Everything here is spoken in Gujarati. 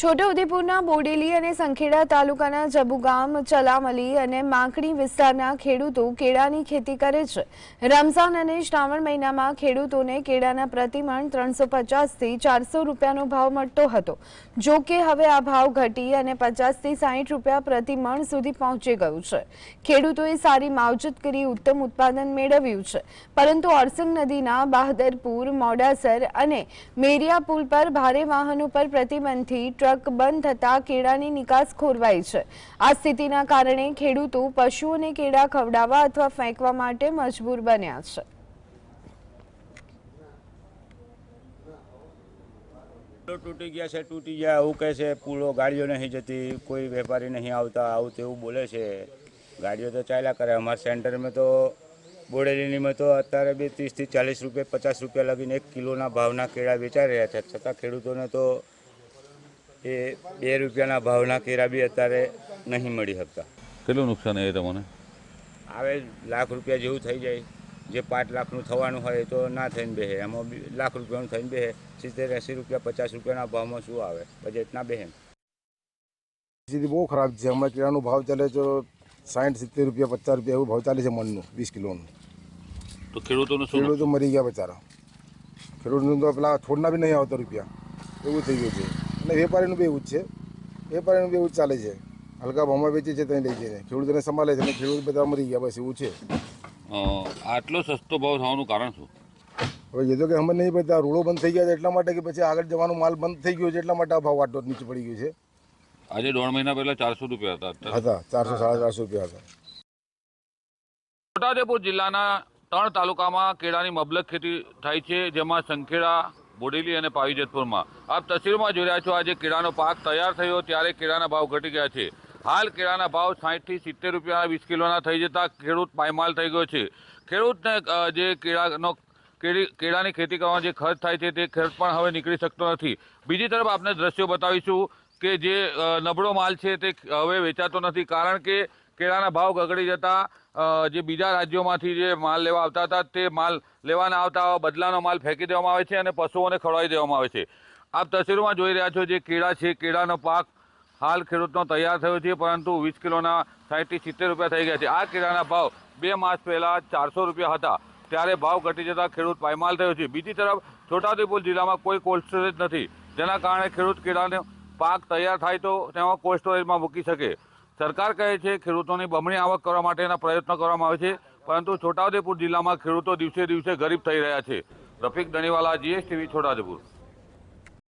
છોટાઉદેપુરના બોડેલી અને સંખેડા તાલુકાના જબુગામ, ચલામલી અને માંકડી વિસ્તારના ખેડૂતો કેળાની ખેતી કરે છે. રમઝાન અને શ્રાવણ મહિનામાં ખેડૂતોને કેળાના પ્રતિમણ ત્રણસો પચાસથી ચારસો રૂપિયાનો ભાવ મળતો હતો. જો કે હવે આ ભાવ ઘટી અને પચાસથી સાહીઠ રૂપિયા પ્રતિમણ સુધી પહોંચી ગયું છે. ખેડૂતોએ સારી માવજત કરી ઉત્તમ ઉત્પાદન મેળવ્યું છે. પરંતુ અરસંગ નદીના બહાદરપુર, મોડાસર અને મેરિયા પુલ પર ભારે વાહનો પર પ્રતિબંધથી ટ્રક બંધ થતા કેળાની નિકાસ ખોરવાઈ છે. આ સ્થિતિના કારણે ખેડૂતો પશુઓને કેળા ખવડાવવા અથવા ફેંકવા માટે મજબૂર બન્યા છે. તૂટી ગયા છે, તૂટી ગયા એવું કહે છે, પૂળો ગાડીઓ નહીં જતી, કોઈ વેપારી નહીં આવતા, આવું તેવું બોલે છે. ગાડીઓ તો ચાલ્યા કરે, અમારા સેન્ટરમાં તો બોડેલીનીમાં તો અત્યારે બી ત્રીસથી ચાલીસ રૂપિયા, પચાસ રૂપિયા લગીને એક કિલોના ભાવના કેળા વેચાઈ રહ્યા છે. છતાં ખેડૂતોને તો એ બે રૂપિયાના ભાવના કેરા બી અત્યારે નહીં મળી શકતા. કેટલું નુકસાન એ તમને? આવે લાખ રૂપિયા જેવું થઈ જાય. જે પાંચ લાખનું થવાનું હોય તો ના થઈને બેહે. એમાં બી લાખ રૂપિયાનું થઈને બેહે. સિત્તેર એંસી રૂપિયા પચાસ રૂપિયાના ભાવમાં શું આવે? બજેટના બેહે સ્થિતિ બહુ ખરાબ છે. હમણાં કેળાનો ભાવ ચાલે તો સાઠ સિત્તેર રૂપિયા પચાસ રૂપિયા એવું ભાવ ચાલે છે મનનું વીસ કિલોનું. તો ખેડૂતોનું શું ખેડૂતો મરી ગયા બચારા. ખેડૂતનું તો પેલા છોડના બી નહીં આવતા રૂપિયા. એવું થઈ ગયું છે. અને વેપારીનું બી એવું જ છે. વેપારીનું બી એવું જ ચાલે છે. હલકા ભાવમાં વેચે છે ત્યાં લઈ જઈને ખેડૂતોને સંભાળે છે અને ખેડૂત બધા મરી ગયા બસ એવું છે. આટલો સસ્તો ભાવ થવાનું કારણ શું? હવે એ તો કે અમે નહીં પડતા રૂડો બંધ થઈ ગયા છે એટલા માટે કે પછી આગળ જવાનો માલ બંધ થઈ ગયો છે એટલા માટે આ ભાવ આટલો નીચે પડી ગયો છે. આજે દોઢ મહિના પહેલા ચારસો રૂપિયા હતા. હતા ચારસો સાડા ચારસો રૂપિયા હતા. છોટાઉદેપુર જિલ્લાના ત્રણ તાલુકામાં કેળાની મબલક ખેતી થાય છે જેમાં સંખેડા બોડેલી અને પાવીજતપુરમાં. આપ તસવીરમાં જોઈ રહ્યા છો, આજે કેળાનો પાક તૈયાર થયો ત્યારે કેળાના ભાવ ઘટી ગયા છે. હાલ કેળાના ભાવ સાઠથી સિત્તેર રૂપિયા વીસ કિલોના થઈ જતા ખેડૂત પાયમાલ થઈ ગયો છે. ખેડૂતને જે કેળાનો, કેળી, કેળાની ખેતી કરવાનો જે ખર્ચ થાય છે તે ખર્ચ પણ હવે નીકળી શકતો નથી. બીજી તરફ આપણે દ્રશ્યો બતાવીશું કે જે નબળો માલ છે તે હવે વેચાતો નથી કારણ કે કેળાના ભાવ ગગડી જતા જે બીજા રાજ્યોમાંથી જે માલ લેવા આવતા હતા, તે માલ લેવાના આવતા બદલાનો માલ ફેંકી દેવામાં આવે છે અને પશુઓને ખવડાવી દેવામાં આવે છે. આપ તસવીરમાં જોઈ રહ્યા છો જે કેળા છે. કેળાનો પાક હાલ ખેડૂતનો તૈયાર થયો છે, પરંતુ વીસ કિલોના સાઠથી સિત્તેર રૂપિયા થઈ ગયા છે. આ કેળાના ભાવ બે માસ પહેલાં ચારસો રૂપિયા હતા. ત્યારે ભાવ ઘટી જતા ખેડૂત પાયમાલ થયો છે. બીજી તરફ, છોટાઉદેપુર જિલ્લામાં કોઈ કોલ્ડ સ્ટોરેજ નથી. જેના કારણે ખેડૂત કેળાનો પાક તૈયાર થાય તો તેમાં કોલ્ડ સ્ટોરેજમાં મૂકી શકે. સરકાર કહે છે, ખેડૂતોની બમણી આવક કરવા માટેના પ્રયત્નો કરવામાં આવે છે, પરંતુ છોટાઉદેપુર જિલ્લામાં ખેડૂતો દિવસે દિવસે ગરીબ થઈ રહ્યા છે. રફીક દણીવાલા જીએસટીવી, છોટાઉદેપુર.